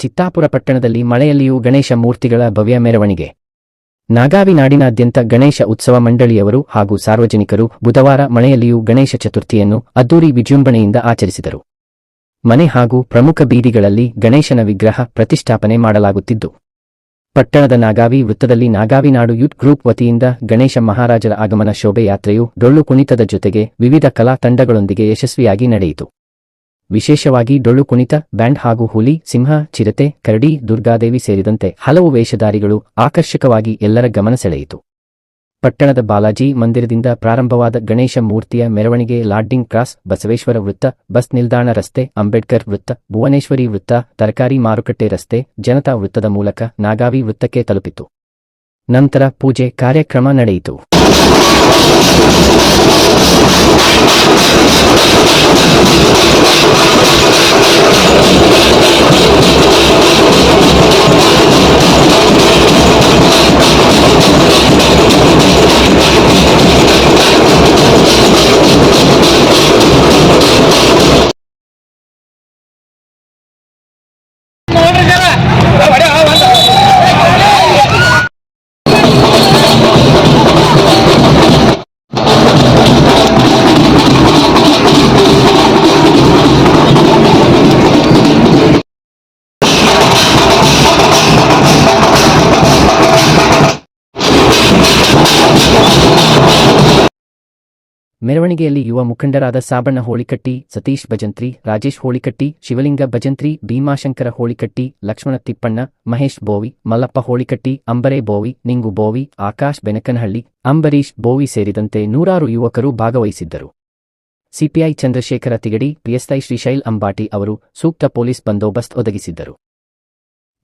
ಚಿತ್ತಾಪುರ ಪಟ್ಟಣದಲ್ಲಿ ಮಳೆಯಲ್ಲಿಯೂ ಗಣೇಶ ಮೂರ್ತಿಗಳ ಭವ್ಯ ಮೆರವಣಿಗೆ. ನಾಗಾವಿ ನಾಡಿನಾದ್ಯಂತ ಗಣೇಶ ಉತ್ಸವ ಮಂಡಳಿಯವರು ಹಾಗೂ ಸಾರ್ವಜನಿಕರು ಬುಧವಾರ ಮಳೆಯಲ್ಲಿಯೂ ಗಣೇಶ ಚತುರ್ಥಿಯನ್ನು ಅದ್ದೂರಿ ವಿಜೃಂಭಣೆಯಿಂದ ಆಚರಿಸಿದರು. ಮನೆ ಹಾಗೂ ಪ್ರಮುಖ ಬೀದಿಗಳಲ್ಲಿ ಗಣೇಶನ ವಿಗ್ರಹ ಪ್ರತಿಷ್ಠಾಪನೆ ಮಾಡಲಾಗುತ್ತಿದ್ದು. ಪಟ್ಟಣದ ನಾಗಾವಿ ವೃತ್ತದಲ್ಲಿ ನಾಗಾವಿ ನಾಡು ಯೂತ್ ಗ್ರೂಪ್ ವತಿಯಿಂದ ಗಣೇಶ ಮಹಾರಾಜರ ಆಗಮನ ಶೋಭೆಯಾತ್ರೆಯು ಡೊಳ್ಳು ಕುಣಿತದ ಜೊತೆಗೆ ವಿವಿಧ ಕಲಾ ತಂಡಗಳೊಂದಿಗೆ ಯಶಸ್ವಿಯಾಗಿ ನಡೆಯಿತು. ವಿಶೇಷವಾಗಿ ಡೊಳ್ಳು ಕುಣಿತ, ಬ್ಯಾಂಡ್ ಹಾಗೂ ಹುಲಿ, ಸಿಂಹ, ಚಿರತೆ, ಕರಡಿ, ದುರ್ಗಾದೇವಿ ಸೇರಿದಂತೆ ಹಲವು ವೇಷಧಾರಿಗಳು ಆಕರ್ಷಕವಾಗಿ ಎಲ್ಲರ ಗಮನ ಸೆಳೆಯಿತು. ಪಟ್ಟಣದ ಬಾಲಾಜಿ ಮಂದಿರದಿಂದ ಪ್ರಾರಂಭವಾದ ಗಣೇಶ ಮೂರ್ತಿಯ ಮೆರವಣಿಗೆ, ಲಾಡ್ಡಿಂಗ್ ಕ್ರಾಸ್, ಬಸವೇಶ್ವರ ವೃತ್ತ, ಬಸ್ ನಿಲ್ದಾಣ ರಸ್ತೆ, ಅಂಬೇಡ್ಕರ್ ವೃತ್ತ, ಭುವನೇಶ್ವರಿ ವೃತ್ತ, ತರಕಾರಿ ಮಾರುಕಟ್ಟೆ ರಸ್ತೆ, ಜನತಾ ವೃತ್ತದ ಮೂಲಕ ನಾಗಾವಿ ವೃತ್ತಕ್ಕೆ ತಲುಪಿತು. ನಂತರ ಪೂಜೆ, ಕಾರ್ಯಕ್ರಮ ನಡೆಯಿತು. ಮೆರವಣಿಗೆಯಲ್ಲಿ ಯುವ ಮುಖಂಡರಾದ ಸಾಬಣ್ಣ ಹೋಳಿಕಟ್ಟಿ, ಸತೀಶ್ ಭಜಂತ್ರಿ, ರಾಜೇಶ್ ಹೋಳಿಕಟ್ಟಿ, ಶಿವಲಿಂಗ ಭಜಂತ್ರಿ, ಭೀಮಾಶಂಕರ ಹೋಳಿಕಟ್ಟಿ, ಲಕ್ಷ್ಮಣ ತಿಪ್ಪಣ್ಣ, ಮಹೇಶ್ ಬೋವಿ, ಮಲ್ಲಪ್ಪ ಹೋಳಿಕಟ್ಟಿ, ಅಂಬರೆ ಬೋವಿ, ನಿಂಗು ಬೋವಿ, ಆಕಾಶ್ ಬೆನಕನಹಳ್ಳಿ ಅಂಬರೀಶ್ ಬೋವಿ ಸೇರಿದಂತೆ ನೂರಾರು ಯುವಕರು ಭಾಗವಹಿಸಿದ್ದರು. ಸಿಪಿಐ ಚಂದ್ರಶೇಖರ ತಿಗಡಿ, ಪಿಎಸ್ಐ ಶ್ರೀಶೈಲ್ ಅಂಬಾಟಿ ಅವರು ಸೂಕ್ತ ಪೊಲೀಸ್ ಬಂದೋಬಸ್ತ್ ಒದಗಿಸಿದ್ದರು.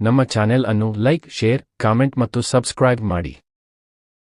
ನಮ್ಮ ಚಾನೆಲ್ ಅನ್ನು ಲೈಕ್, ಶೇರ್, ಕಾಮೆಂಟ್ ಮತ್ತು ಸಬ್ಸ್ಕ್ರೈಬ್ ಮಾಡಿ.